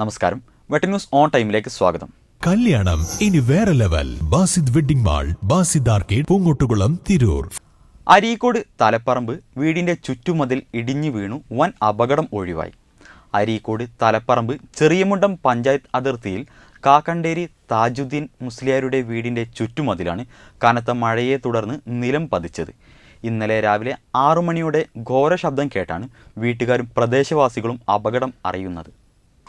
നമസ്കാരം. വെട്ടി news on ടൈമിലേക്ക് സ്വാഗതം. കല്യാണം ഇനി വേറെ level. Basid wedding mall Basid arcade Poongottukulam Tirur. Areekode Thalapparamba വീടിന്റെ ചുറ്റുമതിൽ ഇടിഞ്ഞു വീണു വൻ അപകടം ഒഴിവായി. അരീക്കോട് തലപ്പറമ്പ് ചെറിയമുണ്ടം പഞ്ചായത്ത് അതിർത്തിയിൽ കാക്കണ്ടേരി താജുദ്ദീൻ മുസ്ലിയാരുടെ വീടിന്റെ ചുറ്റുമതിലാണ് കനത്ത മഴയെ തുടർന്ന് നിലം പതിച്ചത്. ഇന്നലെ രാവിലെ ആറു മണിയോടെ ഘോര ശബ്ദം കേട്ടാണ് വീട്ടുകാരും പ്രദേശവാസികളും അപകടം അറിയുന്നത്.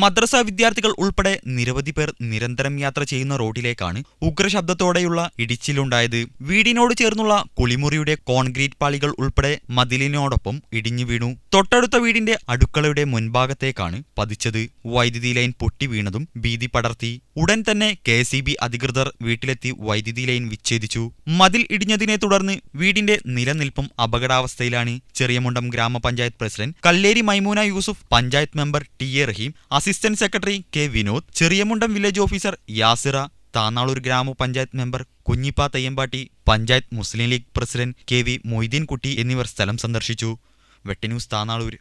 മദ്രസ വിദ്യാർത്ഥികൾ ഉൾപ്പെടെ നിരവധി പേർ നിരന്തരം യാത്ര ചെയ്യുന്ന റോഡിലേക്കാണ് ഉഗ്രശബ്ദത്തോടെയുള്ള ഇടിച്ചിലുണ്ടായത്. വീടിനോട് ചേർന്നുള്ള കുളിമുറിയുടെ കോൺക്രീറ്റ് പാളികൾ ഉൾപ്പെടെ മതിലിനോടൊപ്പം ഇടിഞ്ഞു വീണു. തൊട്ടടുത്ത വീടിന്റെ അടുക്കളയുടെ മുൻഭാഗത്തേക്കാണ് പതിച്ചത്. വൈദ്യുതി ലൈൻ പൊട്ടി വീണതും ഭീതി പടർത്തി. ഉടൻ തന്നെ കെ അധികൃതർ വീട്ടിലെത്തി വൈദ്യുതി ലൈൻ വിച്ഛേദിച്ചു. മതിൽ ഇടിഞ്ഞതിനെ തുടർന്ന് വീടിന്റെ നിലനിൽപ്പും അപകടാവസ്ഥയിലാണ്. ചെറിയമുണ്ടം ഗ്രാമപഞ്ചായത്ത് president Kalleri Maimoona Yusuf panchayat member T A Raheem assistant secretary K Vinod Cheriyamundam village officer Yasira Thannalur ഗ്രാമപഞ്ചായത്ത് member Kunhippa Thayyambatti panchayat Muslim League president K V Moideenkutty എന്നിവർ സ്ഥലം സന്ദർശിച്ചു. വെട്ടിന്യൂസ് താന്നാളൂർ.